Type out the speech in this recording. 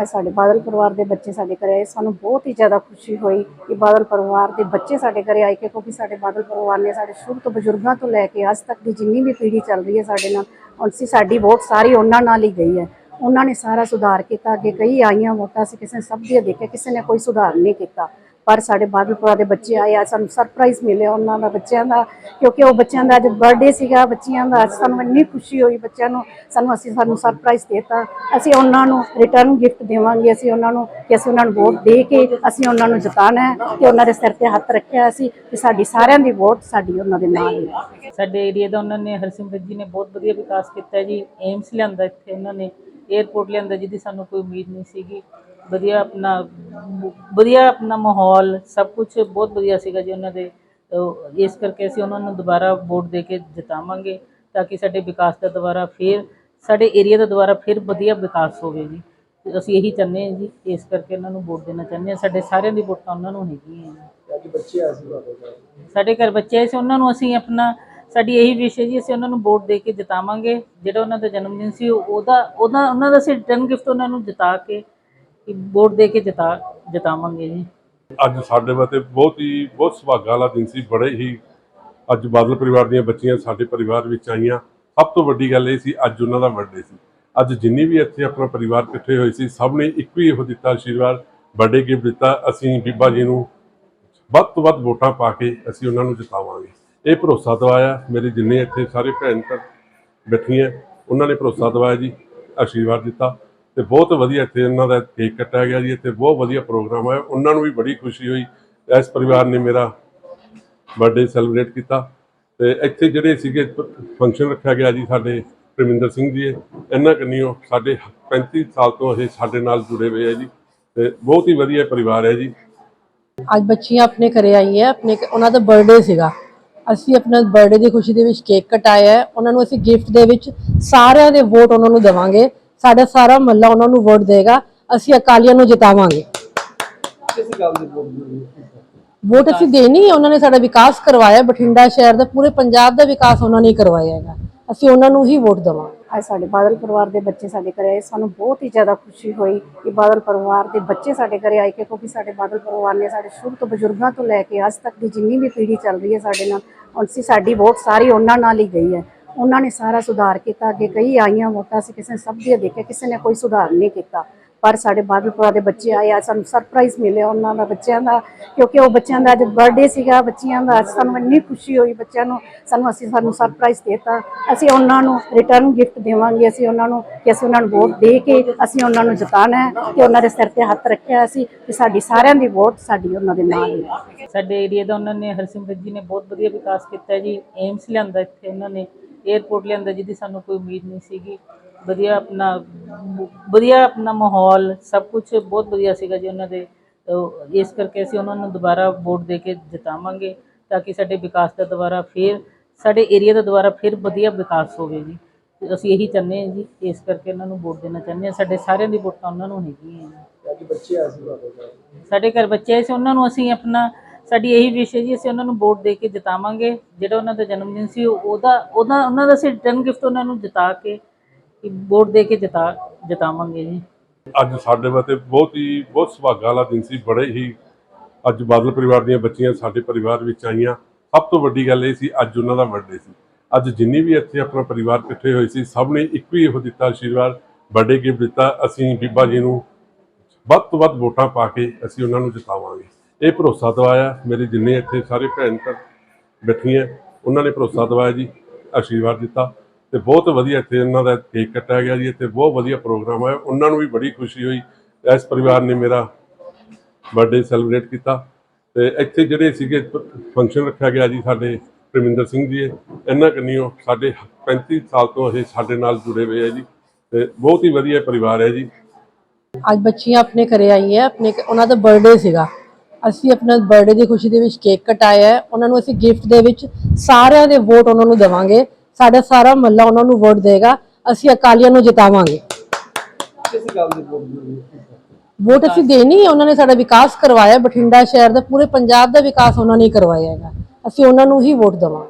ਅੱਜ ਸਾਡੇ ਬਾਦਲ ਪਰਿਵਾਰ ਦੇ ਬੱਚੇ ਸਾਡੇ ਘਰੇ ਆਏ, ਸਾਨੂੰ ਬਹੁਤ ਹੀ ਜ਼ਿਆਦਾ ਖੁਸ਼ੀ ਹੋਈ ਕਿ ਬਾਦਲ ਪਰਿਵਾਰ ਦੇ ਬੱਚੇ ਸਾਡੇ ਘਰੇ ਆਏ ਕਿ ਕਿਉਂਕਿ ਸਾਡੇ ਬਾਦਲ ਪਰਿਵਾਰ ਨੇ ਸਾਡੇ ਸ਼ੁਰੂ ਤੋਂ ਬਜ਼ੁਰਗਾਂ ਤੋਂ ਲੈ ਕੇ ਅੱਜ ਤੱਕ ਦੀ ਜਿੰਨੀ ਵੀ ਪੀੜ੍ਹੀ ਚੱਲ ਰਹੀ ਹੈ ਸਾਡੇ ਨਾਲ, ਹੁਣ ਸਾਡੀ ਬਹੁਤ ਸਾਰੀ ਉਹਨਾਂ ਨਾਲ ਹੀ ਗਈ ਹੈ। ਉਹਨਾਂ ਨੇ ਸਾਰਾ ਸੁਧਾਰ ਕੀਤਾ, ਅੱਗੇ ਕਈ ਆਈਆਂ ਵੋਟਾਂ ਸੀ, ਕਿਸੇ ਨੇ ਸਭ ਦੀਆਂ ਦੇਖਿਆ, ਕਿਸੇ ਨੇ ਕੋਈ ਸੁਧਾਰ ਨਹੀਂ ਕੀਤਾ। ਪਰ ਸਾਡੇ ਬਾਦਲ ਪਰਿਵਾਰ ਦੇ ਬੱਚੇ ਆਏ ਆ, ਸਾਨੂੰ ਸਰਪ੍ਰਾਈਜ਼ ਮਿਲਿਆ ਉਹਨਾਂ ਦਾ, ਬੱਚਿਆਂ ਦਾ, ਕਿਉਂਕਿ ਉਹ ਬੱਚਿਆਂ ਦਾ ਅੱਜ ਬਰਥਡੇ ਸੀਗਾ, ਬੱਚਿਆਂ ਦਾ, ਅੱਜ ਸਾਨੂੰ ਇੰਨੀ ਖੁਸ਼ੀ ਹੋਈ ਬੱਚਿਆਂ ਨੂੰ, ਸਾਨੂੰ ਅਸੀਂ ਸਾਨੂੰ ਸਰਪ੍ਰਾਈਜ਼ ਦਿੱਤਾ। ਅਸੀਂ ਉਹਨਾਂ ਨੂੰ ਰਿਟਰਨ ਗਿਫਟ ਦੇਵਾਂਗੇ, ਅਸੀਂ ਉਹਨਾਂ ਨੂੰ, ਕਿ ਅਸੀਂ ਉਹਨਾਂ ਨੂੰ ਵੋਟ ਦੇ ਕੇ, ਅਸੀਂ ਉਹਨਾਂ ਨੂੰ ਜਿਤਾਣਾ ਹੈ, ਕਿ ਉਹਨਾਂ ਦੇ ਸਿਰ ਤੇ ਹੱਥ ਰੱਖਿਆ ਅਸੀਂ ਕਿ ਸਾਡੀ ਸਾਰਿਆਂ ਦੀ ਵੋਟ ਸਾਡੀ ਉਹਨਾਂ ਦੇ ਨਾਲ ਹੈ। ਸਾਡੇ ਏਰੀਆ ਦਾ ਉਹਨਾਂ ਨੇ, ਹਰਸਿਮਰਤ ਜੀ ਨੇ ਬਹੁਤ ਵਧੀਆ ਵਿਕਾਸ ਕੀਤਾ ਜੀ ਏਮਸ ਲਿਆਂਦਾ ਇੱਥੇ ਉਹਨਾਂ ਨੇ 에어ਪੋਰਟ ਲਿਆਂਦਾ, ਜਿਹਦੀ ਸਾਨੂੰ ਕੋਈ ਉਮੀਦ ਨਹੀਂ ਸੀਗੀ। ਵਧੀਆ ਆਪਣਾ ਵਧੀਆ ਆਪਣਾ ਮਾਹੌਲ ਸਭ ਕੁਝ ਬਹੁਤ ਵਧੀਆ ਸੀਗਾ ਜੀ ਉਹਨਾਂ ਦੇ। ਇਸ ਕਰਕੇ ਅਸੀਂ ਉਹਨਾਂ ਨੂੰ ਦੁਬਾਰਾ ਵੋਟ ਦੇ ਕੇ ਜਿਤਾਵਾਂਗੇ ਤਾਂ ਕਿ ਸਾਡੇ ਵਿਕਾਸ ਦਾ ਦੁਬਾਰਾ ਫੇਰ ਸਾਡੇ ਏਰੀਆ ਦਾ ਦੁਬਾਰਾ ਫਿਰ ਵਧੀਆ ਵਿਕਾਸ ਹੋਵੇ ਜੀ। ਅਸੀਂ ਇਹੀ ਚਾਹੁੰਦੇ ਹਾਂ ਜੀ ਇਸ ਕਰਕੇ ਉਹਨਾਂ ਨੂੰ ਵੋਟ ਦੇਣਾ ਚਾਹੁੰਦੇ ਹਾਂ। ਸਾਡੇ ਸਾਰਿਆਂ ਦੀ ਵੋਟਾਂ ਉਹਨਾਂ ਨੂੰ ਹੈਗੀਆਂ ਜੀ। ਅੱਜ ਬੱਚੇ ਆ ਸੀ ਤੁਹਾਡੇ ਘਰ? ਸਾਡੇ ਘਰ ਬੱਚੇ ਆਏ ਸੀ ਉਹਨਾਂ ਨੂੰ ਅਸੀਂ ਆਪਣਾ ਸਾਡੀ ਇਹੀ ਵਿਸ਼ ਹੈ ਜੀ ਅਸੀਂ ਉਹਨਾਂ ਨੂੰ ਵੋਟ ਦੇ ਕੇ ਜਿਤਾਵਾਂਗੇ। ਜਿਹੜਾ ਉਹਨਾਂ ਦਾ ਜਨਮ ਦਿਨ ਸੀ ਉਹਦਾ ਉਹਦਾ ਉਹਨਾਂ ਦਾ ਅਸੀਂ ਰਿਟਰਨ ਗਿਫਟ ਉਹਨਾਂ ਨੂੰ ਜਿਤਾ ਕੇ ਕਿ ਵੋਟ ਦੇ ਕੇ ਜਿਤਾ ਜਿਤਾਵਾਂਗੇ ਜੀ। ਅੱਜ ਸਾਡੇ ਵਾਸਤੇ ਬਹੁਤ ਹੀ, ਬਹੁਤ ਸੁਭਾਗਾ ਵਾਲਾ ਦਿਨ ਸੀ। ਬੜੇ ਹੀ ਅੱਜ ਬਾਦਲ ਪਰਿਵਾਰ ਦੀਆਂ ਬੱਚੀਆਂ ਸਾਡੇ ਪਰਿਵਾਰ ਵਿੱਚ ਆਈਆਂ। ਸਭ ਤੋਂ ਵੱਡੀ ਗੱਲ ਇਹ ਸੀ, ਅੱਜ ਉਹਨਾਂ ਦਾ ਬਰਥਡੇ ਸੀ। ਅੱਜ ਜਿੰਨੀ ਵੀ ਇੱਥੇ ਆਪਣਾ ਪਰਿਵਾਰ ਇਕੱਠੇ ਹੋਏ ਸੀ, ਸਭ ਨੇ ਇੱਕ ਹੀ ਇਹੋ ਦਿੱਤਾ ਆਸ਼ੀਰਵਾਦ ਬਰਥਡੇ ਗਿਫਟ ਦਿੱਤਾ। ਅਸੀਂ ਬੀਬਾ ਜੀ ਨੂੰ ਵੱਧ ਤੋਂ ਵੱਧ ਵੋਟਾਂ ਪਾ ਕੇ ਅਸੀਂ ਉਹਨਾਂ ਨੂੰ ਜਿਤਾਵਾਂਗੇ। ਇਹ ਭਰੋਸਾ ਦਵਾਇਆ ਮੇਰੇ ਜਿੰਨੇ ਇੱਥੇ ਸਾਰੇ ਭੈਣ ਭਰਾ ਬੈਠੀਆਂ। ਉਹਨਾਂ ਨੇ ਭਰੋਸਾ ਦਵਾਇਆ ਜੀ, ਆਸ਼ੀਰਵਾਦ ਦਿੱਤਾ। ਤੇ ਬਹੁਤ ਵਧੀਆ ਇੱਥੇ ਇਹਨਾਂ ਦਾ ਕੇਕ ਕੱਟਿਆ ਗਿਆ ਜੀ, ਇੱਥੇ ਬਹੁਤ ਵਧੀਆ ਪ੍ਰੋਗਰਾਮ ਹੋਇਆ। ਉਹਨਾਂ ਨੂੰ ਵੀ ਬੜੀ ਖੁਸ਼ੀ ਹੋਈ। ਇਸ ਪਰਿਵਾਰ ਨੇ ਮੇਰਾ ਬਰਥਡੇ ਸੈਲੀਬ੍ਰੇਟ ਕੀਤਾ। ਤੇ ਇੱਥੇ ਜਿਹੜੇ ਸੀਗੇ ਫੰਕਸ਼ਨ ਰੱਖਿਆ ਗਿਆ ਜੀ ਸਾਡੇ ਪ੍ਰਮਿੰਦਰ ਸਿੰਘ ਜੀ ਇਹਨਾਂ ਕੰਨੀਓ ਸਾਡੇ 35 ਸਾਲ ਤੋਂ ਇਹ ਸਾਡੇ ਨਾਲ ਜੁੜੇ ਹੋਏ ਆ ਜੀ। ਤੇ ਬਹੁਤ ਹੀ ਵਧੀਆ ਪਰਿਵਾਰ ਹੈ ਜੀ। ਅੱਜ ਬੱਚੀਆਂ ਆਪਣੇ ਘਰੇ ਆਈ ਹੈ ਆਪਣੇ ਉਹਨਾਂ ਦਾ ਬਰਥਡੇ ਸੀਗਾ। ਅਸੀਂ ਆਪਣਾ ਬਰਥਡੇ ਦੀ ਖੁਸ਼ੀ ਦੇ ਵਿੱਚ ਕੇਕ ਕਟਾਇਆ ਹੈ। ਉਹਨਾਂ ਨੂੰ ਅਸੀਂ ਗਿਫਟ ਦੇ ਵਿੱਚ ਸਾਰਿਆਂ ਦੇ ਵੋਟ ਉਹਨਾਂ ਨੂੰ ਦੇਵਾਂਗੇ। ਸਾਡਾ ਸਾਰਾ ਮਹੱਲਾ ਉਹਨਾਂ ਨੂੰ ਵੋਟ ਦੇਗਾ ਅਸੀਂ ਅਕਾਲੀਆਂ ਨੂੰ ਜਿਤਾਵਾਂਗੇ। ਕਿਸ ਗੱਲ ਦੀ ਵੋਟ ਮਿਲੀ ਵੋਟ ਅਸੀਂ ਦੇਣੀ ਹੈ ਉਹਨਾਂ ਨੇ ਸਾਡਾ ਵਿਕਾਸ ਕਰਵਾਇਆ ਬਠਿੰਡਾ ਸ਼ਹਿਰ ਦਾ ਪੂਰੇ ਪੰਜਾਬ ਦਾ ਵਿਕਾਸ ਉਹਨਾਂ ਨੇ ਕਰਵਾਇਆ ਹੈਗਾ। ਅਸੀਂ ਉਹਨਾਂ ਨੂੰ ਹੀ ਵੋਟ ਦੇਵਾਂਗੇ। ਅੱਜ ਸਾਡੇ ਬਾਦਲ ਪਰਿਵਾਰ ਦੇ ਬੱਚੇ ਸਾਡੇ ਘਰੇ ਆਏ ਸਾਨੂੰ ਬਹੁਤ ਹੀ ਜ਼ਿਆਦਾ ਖੁਸ਼ੀ ਹੋਈ ਕਿ ਬਾਦਲ ਪਰਿਵਾਰ ਦੇ ਬੱਚੇ ਸਾਡੇ ਘਰੇ ਆਏ ਕਿਉਂਕਿ ਸਾਡੇ ਬਾਦਲ ਪਰਿਵਾਰ ਨੇ ਸਾਡੇ ਸ਼ੁਰੂ ਤੋਂ ਬਜ਼ੁਰਗਾਂ ਤੋਂ ਲੈ ਕੇ ਅੱਜ ਤੱਕ ਦੀ ਜਿੰਨੀ ਵੀ ਪੀੜ੍ਹੀ ਚੱਲ ਰਹੀ ਹੈ ਸਾਡੇ ਨਾਲ ਹੁਣ ਸੀ ਸਾਡੀ ਵੋਟ ਸਾਰੀ ਉਹਨਾਂ ਨਾਲ ਹੀ ਗਈ ਹੈ। ਉਹਨਾਂ ਨੇ ਸਾਰਾ ਸੁਧਾਰ ਕੀਤਾ, ਅੱਗੇ ਕਈ ਆਈਆਂ ਵੋਟਾਂ ਸੀ, ਕਿਸੇ ਨੇ ਸਭ ਦੀਆਂ ਦੇਖਿਆ, ਕਿਸੇ ਨੇ ਕੋਈ ਸੁਧਾਰ ਨਹੀਂ ਕੀਤਾ। ਪਰ ਸਾਡੇ ਬਾਦਲ ਪਰਿਵਾਰ ਦੇ ਬੱਚੇ ਆਏ ਆ ਸਾਨੂੰ ਸਰਪ੍ਰਾਈਜ਼ ਮਿਲਿਆ ਉਹਨਾਂ ਦਾ, ਬੱਚਿਆਂ ਦਾ, ਕਿਉਂਕਿ ਉਹ ਬੱਚਿਆਂ ਦਾ ਅੱਜ ਬਰਥਡੇ ਸੀਗਾ, ਬੱਚਿਆਂ ਦਾ ਸਾਨੂੰ ਇੰਨੀ ਖੁਸ਼ੀ ਹੋਈ ਬੱਚਿਆਂ ਨੂੰ, ਸਾਨੂੰ ਅਸੀਂ ਸਾਨੂੰ ਸਰਪ੍ਰਾਈਜ਼ ਦਿੱਤਾ। ਅਸੀਂ ਉਹਨਾਂ ਨੂੰ ਰਿਟਰਨ ਗਿਫਟ ਦੇਵਾਂਗੇ, ਅਸੀਂ ਉਹਨਾਂ ਨੂੰ, ਕਿ ਅਸੀਂ ਉਹਨਾਂ ਨੂੰ ਵੋਟ ਦੇ ਕੇ, ਅਸੀਂ ਉਹਨਾਂ ਨੂੰ ਜਿਤਾਣਾ ਹੈ, ਕਿ ਉਹਨਾਂ ਦੇ ਸਿਰ ਤੇ ਹੱਥ ਰੱਖਿਆ ਅਸੀਂ ਕਿ ਸਾਡੀ ਸਾਰਿਆਂ ਦੀ ਵੋਟ ਸਾਡੀ ਉਹਨਾਂ ਦੇ ਨਾਲ ਹੈ। ਸਾਡੇ ਏਰੀਆ ਦਾ ਉਹਨਾਂ ਨੇ ਹਰਸਿਮਰਤ ਜੀ ਨੇ ਬਹੁਤ ਵਧੀਆ ਵਿਕਾਸ ਕੀਤਾ ਜੀ ਏਮਸ ਲਿਆਂਦਾ ਇੱਥੇ ਉਹਨਾਂ ਨੇ। 에어ਪੋਰਟ ਲਿਆਂਦਾ ਜਿਹਦੀ ਸਾਨੂੰ ਕੋਈ ਉਮੀਦ ਨਹੀਂ ਸੀਗੀ। ਵਧੀਆ ਆਪਣਾ ਵਧੀਆ ਆਪਣਾ ਮਾਹੌਲ ਸਭ ਕੁਝ ਬਹੁਤ ਵਧੀਆ ਸੀਗਾ ਜੀ ਉਹਨਾਂ ਦੇ। ਇਸ ਕਰਕੇ ਅਸੀਂ ਉਹਨਾਂ ਨੂੰ ਦੁਬਾਰਾ ਵੋਟ ਦੇ ਕੇ ਜਿਤਾਵਾਂਗੇ ਤਾਂ ਕਿ ਸਾਡੇ ਵਿਕਾਸ ਦਾ ਦੁਬਾਰਾ ਫੇਰ ਸਾਡੇ ਏਰੀਆ ਦਾ ਦੁਬਾਰਾ ਫਿਰ ਵਧੀਆ ਵਿਕਾਸ ਹੋਵੇ ਜੀ। ਅਸੀਂ ਇਹੀ ਚਾਹੁੰਦੇ ਹਾਂ ਜੀ ਇਸ ਕਰਕੇ ਉਹਨਾਂ ਨੂੰ ਵੋਟ ਦੇਣਾ ਚਾਹੁੰਦੇ ਹਾਂ। ਸਾਡੇ ਸਾਰਿਆਂ ਦੀ ਵੋਟਾਂ ਉਹਨਾਂ ਨੂੰ ਹੈਗੀਆਂ ਜੀ। ਅੱਜ ਬੱਚੇ ਆ ਸੀ ਸਾਡੇ ਘਰ ਬੱਚੇ ਆਏ ਸੀ ਉਹਨਾਂ ਨੂੰ ਅਸੀਂ ਆਪਣਾ ਸਾਡੀ ਇਹੀ ਵਿਸ਼ ਹੈ ਜੀ, ਅਸੀਂ ਉਹਨਾਂ ਨੂੰ ਵੋਟ ਦੇ ਕੇ ਜਿਤਾਵਾਂਗੇ। ਜਿਹੜਾ ਉਹਨਾਂ ਦਾ ਜਨਮ ਦਿਨ ਸੀ ਉਹਦਾ ਉਹਦਾ ਉਹਨਾਂ ਦਾ ਅਸੀਂ ਰਿਟਰਨ ਗਿਫਟ ਉਹਨਾਂ ਨੂੰ ਜਿਤਾ ਕੇ ਵੋਟ ਦੇ ਕੇ ਜਿਤਾ ਜਿਤਾਵਾਂਗੇ ਜੀ। ਅੱਜ ਸਾਡੇ ਵਾਸਤੇ ਬਹੁਤ ਹੀ ਬਹੁਤ ਸੁਭਾਗਾ ਵਾਲਾ ਦਿਨ ਸੀ। ਬੜੇ ਹੀ ਅੱਜ ਬਾਦਲ ਪਰਿਵਾਰ ਦੀਆਂ ਬੱਚੀਆਂ ਸਾਡੇ ਪਰਿਵਾਰ ਵਿੱਚ ਆਈਆਂ। ਸਭ ਤੋਂ ਵੱਡੀ ਗੱਲ ਇਹ ਸੀ, ਅੱਜ ਉਹਨਾਂ ਦਾ ਬਰਥਡੇ ਸੀ। ਅੱਜ ਜਿੰਨੀ ਵੀ ਇੱਥੇ ਆਪਣਾ ਪਰਿਵਾਰ ਇਕੱਠੇ ਹੋਏ ਸੀ, ਸਭ ਨੇ ਇੱਕੋ ਹੀ ਉਹ ਦਿੱਤਾ ਆਸ਼ੀਰਵਾਦ ਬਰਥਡੇ ਗਿਫਟ ਦਿੱਤਾ। ਅਸੀਂ ਬੀਬਾ ਜੀ ਨੂੰ ਵੱਧ ਤੋਂ ਵੱਧ ਵੋਟਾਂ ਪਾ ਕੇ ਅਸੀਂ ਉਹਨਾਂ ਨੂੰ ਜਿਤਾਵਾਂਗੇ। ਇਹ ਭਰੋਸਾ ਦਵਾਇਆ ਮੇਰੇ ਜਿੰਨੇ ਇੱਥੇ ਸਾਰੇ ਭੈਣ ਭਰਾ ਬੈਠੀਆਂ ਉਹਨਾਂ ਨੇ ਭਰੋਸਾ ਦਵਾਇਆ ਜੀ, ਆਸ਼ੀਰਵਾਦ ਦਿੱਤਾ ਤੇ ਬਹੁਤ ਵਧੀਆ ਇੱਥੇ ਉਹਨਾਂ ਦਾ ਕੇਕ ਕੱਟਿਆ ਗਿਆ ਜੀ, ਇੱਥੇ ਬਹੁਤ ਵਧੀਆ ਪ੍ਰੋਗਰਾਮ ਹੋਇਆ, ਉਹਨਾਂ ਨੂੰ ਵੀ ਬੜੀ ਖੁਸ਼ੀ ਹੋਈ, ਇਸ ਪਰਿਵਾਰ ਨੇ ਮੇਰਾ ਬਰਥਡੇ ਸੈਲੀਬ੍ਰੇਟ ਕੀਤਾ ਤੇ ਇੱਥੇ ਜਿਹੜੇ ਸੀਗੇ ਫੰਕਸ਼ਨ ਰੱਖਿਆ ਗਿਆ ਜੀ ਸਾਡੇ ਪ੍ਰਮਿੰਦਰ ਸਿੰਘ ਜੀ ਇਹਨਾਂ ਕੰਨੀਓ ਸਾਡੇ 35 ਸਾਲ ਤੋਂ ਇਹ ਸਾਡੇ ਨਾਲ ਜੁੜੇ ਹੋਏ ਹੈ ਜੀ ਤੇ ਬਹੁਤ ਹੀ ਵਧੀਆ ਪਰਿਵਾਰ ਹੈ ਜੀ। ਅੱਜ ਬੱਚੀਆਂ ਆਪਣੇ ਘਰੇ ਆਈ ਹੈ ਆਪਣੇ ਉਹਨਾਂ ਦਾ ਬਰਥਡੇ ਸੀਗਾ। ਅਸੀਂ ਆਪਣਾ ਬਰਥਡੇ ਦੀ ਖੁਸ਼ੀ ਦੇ ਵਿੱਚ ਕੇਕ ਕਟਾਇਆ ਹੈ। ਉਹਨਾਂ ਨੂੰ ਅਸੀਂ ਗਿਫਟ ਦੇ ਵਿੱਚ ਸਾਰਿਆਂ ਦੇ ਵੋਟ ਉਹਨਾਂ ਨੂੰ ਦੇਵਾਂਗੇ। ਸਾਡਾ ਸਾਰਾ ਮਹੱਲਾ ਉਹਨਾਂ ਨੂੰ ਵੋਟ ਦੇਗਾ। ਅਸੀਂ ਅਕਾਲੀਆਂ ਨੂੰ ਜਿਤਾਵਾਂਗੇ। ਕਿਸ ਗੱਲ ਦੀ ਵੋਟ ਵੋਟ ਅਸੀਂ ਦੇਣੀ ਹੈ। ਉਹਨਾਂ ਨੇ ਸਾਡਾ ਵਿਕਾਸ ਕਰਵਾਇਆ। ਬਠਿੰਡਾ ਸ਼ਹਿਰ ਦਾ ਪੂਰੇ ਪੰਜਾਬ ਦਾ ਵਿਕਾਸ ਉਹਨਾਂ ਨੇ ਕਰਵਾਇਆ ਹੈਗਾ। ਅਸੀਂ ਉਹਨਾਂ ਨੂੰ ਹੀ ਵੋਟ ਦੇਵਾਂਗੇ।